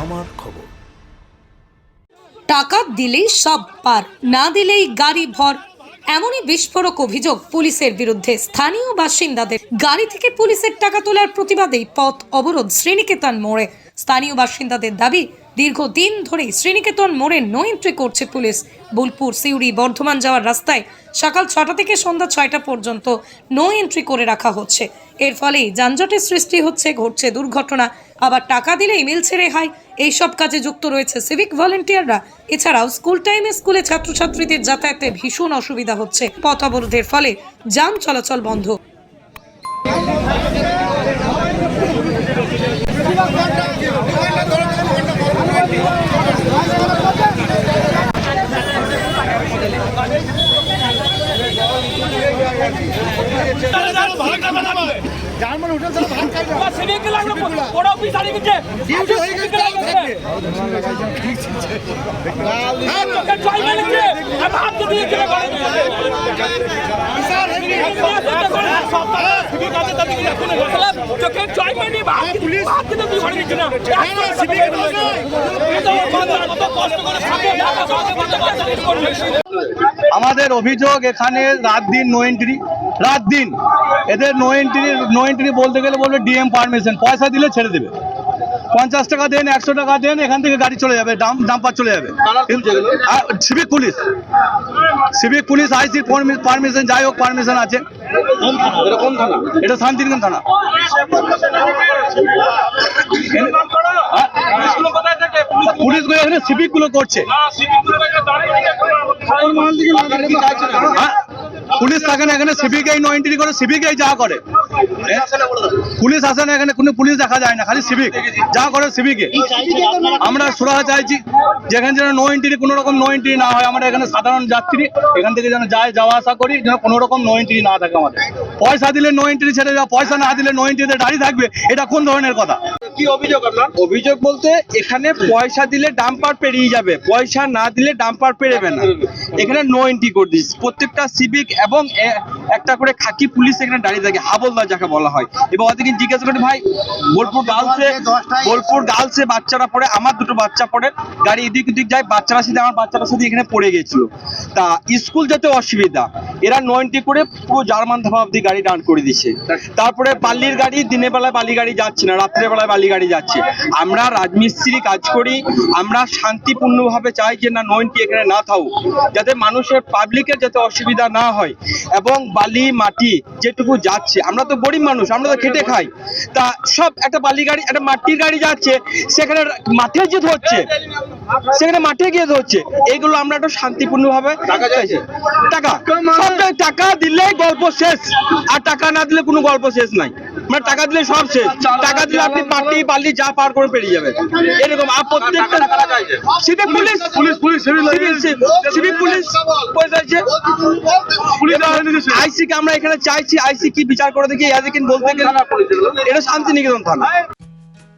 আমার খবর। টাকা দিলেই সব পার, না দিলেই গাড়ি ভর, এমনই বিস্ফোরক অভিযোগ পুলিশের বিরুদ্ধে। স্থানীয় বাসিন্দাদের গাড়ি থেকে পুলিশের টাকা তোলার প্রতিবাদেই পথ অবরোধ শ্রীনিকেতন মোড়ে। স্থানীয় বাসিন্দাদের দাবি, দীর্ঘদিন ধরেই শ্রীনিকেতন মোড়ে নো এন্ট্রি করছে পুলিশ। বোলপুর, সিউড়ি, বর্ধমান যাওয়ার রাস্তায় সকাল ছটা থেকে সন্ধ্যা ছয়টা পর্যন্ত নো এন্ট্রি করে রাখা হচ্ছে। এর ফলেই যানজটের সৃষ্টি হচ্ছে, ঘটছে দুর্ঘটনা। আবার টাকা দিলেই মিলছে রেহাই। এইসব কাজে যুক্ত রয়েছে সিভিক ভলেন্টিয়াররা এছাড়াও স্কুল টাইমে স্কুলে ছাত্রছাত্রীদের যাতায়াতে ভীষণ অসুবিধা হচ্ছে। পথ অবরোধের ফলে যান চলাচল বন্ধ। সিভিক লাগল বড় অফিস গেছে ডিউটি হয়ে গেছে তোকে জয় আমি হাত দিয়ে দিয়েছি চোখে জয় মেনি পুলিশ হাত দিয়ে ঘরে দিচ্ছি না কত কষ্ট করে থাকে আমাদের অভিযোগ এখানে রাত দিন নো এন্ট্রি রাত দিন এদের নো এন্ট্রি নো এন্ট্রি বলতে গেলে বলবে ডিএম পারমিশন পয়সা দিলে ছেড়ে দেবে। পঞ্চাশ টাকা দেন একশো টাকা দেন এখান থেকে গাড়ি চলে যাবে ডাম ডাম্পার চলে যাবে। সিভিক পুলিশ সিভিক পুলিশ আইসির পারমিশন যাই হোক পারমিশন আছে। এটা শান্তিনিকেতন থানা। পুলিশগুলো এখানে সিভিকগুলো করছে। হ্যাঁ? পুলিশ থাকে না এখানে সিভিকেই নো এন্ট্রি করে সিভিকেই যা করে। পুলিশ আসে না এখানে কোনো পুলিশ দেখা যায় না খালি সিভিক। যা করে সিভিকে আমরা সুরাহা চাইছি যেখানে যেন নো এন্ট্রি কোনো রকম নো এন্ট্রি না হয় আমরা এখানে সাধারণ যাত্রী এখান থেকে যেন যায় যাওয়া আসা করি যেন কোনো রকম নো এন্ট্রি না থাকে আমাদের। পয়সা দিলে নো এন্ট্রি ছেড়ে যাওয়া পয়সা না দিলে নো এন্ট্রিতে দাঁড়িয়ে থাকবে এটা কোন ধরনের কথা? কি অভিযোগ আপনার? অভিযোগ বলতে এখানে পয়সা দিলে ডাম্পার পেরিয়ে যাবে পয়সা না দিলে ডাম্পার পেরোবে না। এখানে নো এন্ট্রি করে দিস। প্রত্যেকটা সিভিক এবং একটা করে খাকি পুলিশ এখানে দাঁড়িয়ে থাকে হাবলদার যাকে বলা হয়। এবং ওদেরকে জিজ্ঞাসা করি ভাই বোলপুর গার্লসে বোলপুর গার্লসে বাচ্চারা পড়ে আমার দুটো বাচ্চা পড়ে গাড়ি এদিক ওদিক যায় বাচ্চারা সাথে আমার বাচ্চারা সাথে এখানে পড়ে গেছিল। তা স্কুল যেতে অসুবিধা এরা নো এন্ট্রি করে পুরো জার্মান ধাবা অব্দি গাড়ি ডান করে দিছে। তারপরে বালির গাড়ি দিনের বেলায় বালি গাড়ি যাচ্ছে না রাত্রের বেলায় বালি গাড়ি যাচ্ছে। আমরা রাজমিস্ত্রি কাজ করি আমরা শান্তিপূর্ণভাবে চাই যে না নয়নটি এখানে না থাকুক যাতে মানুষের পাবলিকের যাতে অসুবিধা না হয়। এবং বালি মাটি যেটুকু যাচ্ছে আমরা তো গরিব মানুষ আমরা তো খেটে খাই। তা সব একটা বালি গাড়ি একটা মাটির গাড়ি যাচ্ছে সেখানে মাঠে যেতে হচ্ছে সেখানে মাঠে গিয়ে হচ্ছে এইগুলো আমরা একটু শান্তিপূর্ণভাবে টাকা টাকা দিলে গল্প শেষ আর টাকা না দিলে কোনো গল্প শেষ নাই। মানে টাকা দিলে সব শেষ। টাকা দিলে আপনি পার্টি বালি যা পার করে পেরিয়ে যাবেন। এরকম আর প্রত্যেকটা civic police. Police police civic police পয়সাছে IC কে আমরা এখানে চাইছি আইসি কি বিচার করে দেখি এদিকে বলতে গেলে এটা শান্তিনিকেতন থানা।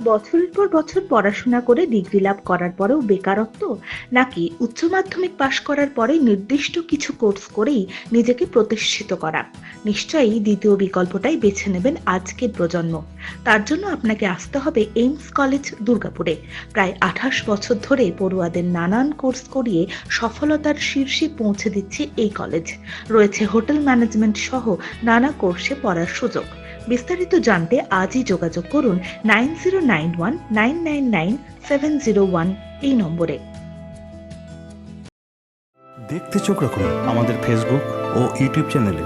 বছরের পর বছর পড়াশোনা করে ডিগ্রি লাভ করার পরেও বেকারত্ব নাকি উচ্চ মাধ্যমিক পাশ করার পরে নির্দিষ্ট কিছু কোর্স করেই নিজেকে প্রতিষ্ঠিত করা। নিশ্চয়ই দ্বিতীয় বিকল্পটাই বেছে নেবেন আজকের প্রজন্ম। তার জন্য আপনাকে আসতে হবে এইমস কলেজ, দুর্গাপুরে। প্রায় আঠাশ বছর ধরে পড়ুয়াদের নানান কোর্স করিয়ে সফলতার শীর্ষে পৌঁছে দিচ্ছে এই কলেজ। রয়েছে হোটেল ম্যানেজমেন্ট সহ নানা কোর্সে পড়ার সুযোগ। বিস্তারিত জানতে আজই যোগাযোগ করুন nine zero nine one nine nine nine seven zero one এই নম্বরে। দেখতে চোখ রাখুন আমাদের ফেসবুক ও ইউটিউব চ্যানেলে।